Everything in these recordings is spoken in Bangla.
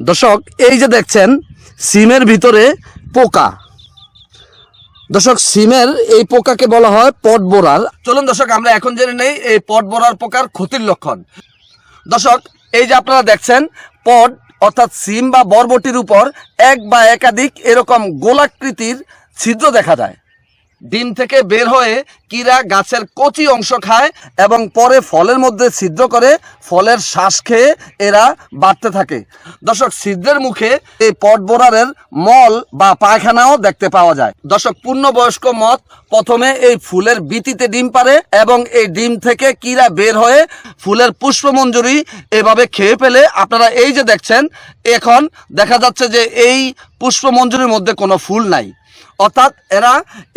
দর্শক, এই যে দেখছেন, সিমের ভিতরে পোকা। দর্শক, সিমের এই পোকাকে বলা হয় পট বোরার। চলুন দর্শক, আমরা এখন জেনে নেই এই পট বোরার পোকার ক্ষতির লক্ষণ। দর্শক, এই যে আপনারা দেখছেন, পট অর্থাৎ সিম বা বরবটির উপর এক বা একাধিক এরকম গোলাকৃতির ছিদ্র দেখা যায়। ডিম থেকে বের হয়ে কিরা গাছের কচি অংশ খায় এবং পরে ফলের মধ্যে ছিদ্র করে ফলের শ্বাস খেয়ে এরা বাড়তে থাকে। দর্শক, ছিদ্রের মুখে এই পট বোরারের মল বা পায়খানাও দেখতে পাওয়া যায়। দর্শক, পূর্ণবয়স্ক মত প্রথমে এই ফুলের বিতিতে ডিম পারে এবং এই ডিম থেকে কিরা বের হয়ে ফুলের পুষ্পমঞ্জুরি এভাবে খেয়ে ফেলে। আপনারা এই যে দেখছেন, এখন দেখা যাচ্ছে যে এই পুষ্পমঞ্জুরির মধ্যে কোনো ফুল নাই। অর্থাৎ এরা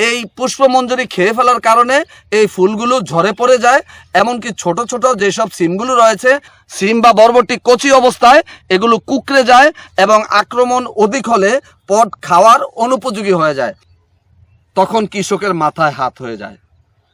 এই পুষ্পমঞ্জুরি খেয়ে ফেলার কারণে এই ফুলগুলো ঝরে পড়ে যায়, এমনকি ছোট ছোট যেসব সিমগুলো রয়েছে, সিম বা বরবটি কচি অবস্থায় এগুলো কুকড়ে যায় এবং আক্রমণ অধিক হলে পট খাওয়ার অনুপযোগী হয়ে যায়। তখন কৃষকের মাথায় হাত হয়ে যায়।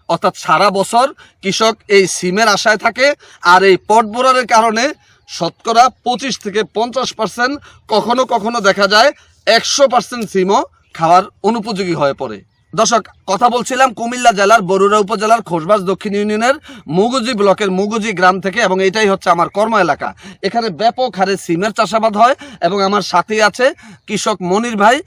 অর্থাৎ সারা বছর কৃষক এই সিমের আশায় থাকে আর এই পট বোরারের কারণে শতকরা পঁচিশ থেকে পঞ্চাশ পার্সেন্ট কখনো কখনো দেখা যায় একশো পার্সেন্ট সিমও খাওয়ার অনুপযোগী হয়ে পড়ে। দর্শক কথা বলছিলাম কুমিল্লা জেলার বরুড়া উপজেলার খোসবাস দক্ষিণ ইউনিয়নের মুগুজি ব্লকের মুগুজি গ্রাম থেকে এবং এটাই হচ্ছে আমার কর্ম এলাকা। এখানে ব্যাপক হারে সিমের চাষাবাদ হয় এবং আমার সাথে আছে কৃষক মনির ভাই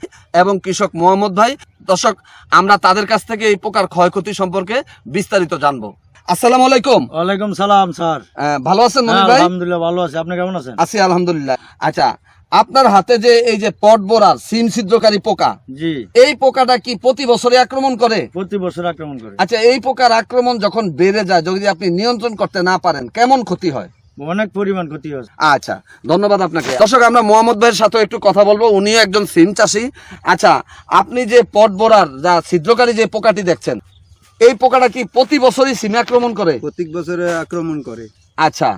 এবং কৃষক মোহাম্মদ ভাই। দর্শক আমরা তাদের কাছ থেকে এই প্রকার ক্ষয়ক্ষতি সম্পর্কে বিস্তারিত জানব। আসসালামু আলাইকুম। ওয়ালাইকুম সালাম স্যার। ভালো আছেন মনির হ্যাঁ, ভাই? আলহামদুলিল্লাহ ভালো আছে। আপনি কেমন আছেন? আছি আলহামদুলিল্লাহ। আচ্ছা আপনার হাতে যে এই যে পট বোরার সিম ছিদ্রকারী পোকা জি। এই পোকাটা কি প্রতি বছরে আক্রমণ করে? প্রতি বছর আক্রমণ করে। আচ্ছা এই পোকার আক্রমণ যখন বেড়ে যায় যদি আপনি নিয়ন্ত্রণ করতে না পারেন কেমন ক্ষতি হয়? অনেক পরিমাণ ক্ষতি হচ্ছে আচ্ছা ধন্যবাদ আপনাকে। দর্শক আমরা মোহাম্মদ ভাইয়ের সাথে একটু কথা বলব। উনিও একজন সিম চাষি। আচ্ছা আপনি যে পট বোরার যা ছিদ্রকারী যে পোকাটি দেখছেন এই পোকাটা কি প্রতি বছরই সিমে আক্রমণ করে? প্রত্যেক বছরে আক্রমণ করে। আচ্ছা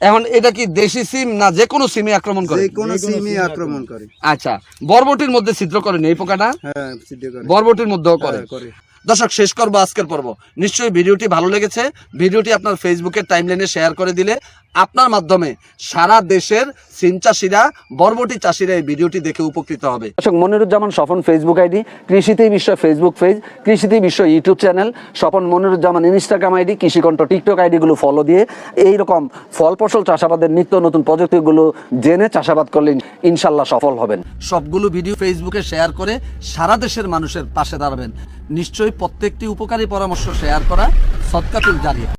এখন এটা কি দেশি সিম না যে কোনো সিমে আক্রমণ করে? যে কোনো সিমে আক্রমণ করে। আচ্ছা বরবটির মধ্যে ছিদ্র করে এই পোকাটা? হ্যাঁ ছিদ্র করে বরবটির মধ্যেও করে। হ্যাঁ, করে। দর্শক শেষ করব আজকের পর্ব। নিশ্চয়ই ভিডিওটি ভালো লেগেছে। ভিডিওটি আপনার ফেসবুকের টাইমলাইনে শেয়ার করে দিলে আপনার মাধ্যমে সারা দেশের সিম চাষিরা বরবটি চাষিরা এই ভিডিওটি দেখে উপকৃত হবে। দর্শক মনিরুজ্জামান স্বপন ফেসবুক আইডি কৃষিতেই বিশ্ব ফেসবুক পেজ কৃষিতেই বিশ্ব YouTube channel Swapan Moniruzzaman Instagram ID Krishikantha TikTok আইডিগুলো follow দিয়ে এই রকম ফল ফসল চাষাবাদের নিত্য নতুন প্রযুক্তিগুলো জেনে চাষাবাদ করলে ইনশাল্লাহ সফল হবেন। সবগুলো ভিডিও ফেসবুকে শেয়ার করে সারা দেশের মানুষের পাশে দাঁড়াবেন। নিশ্চয়ই প্রত্যেকটি উপকারী পরামর্শ শেয়ার করা সৎকাতুল জারিয়া।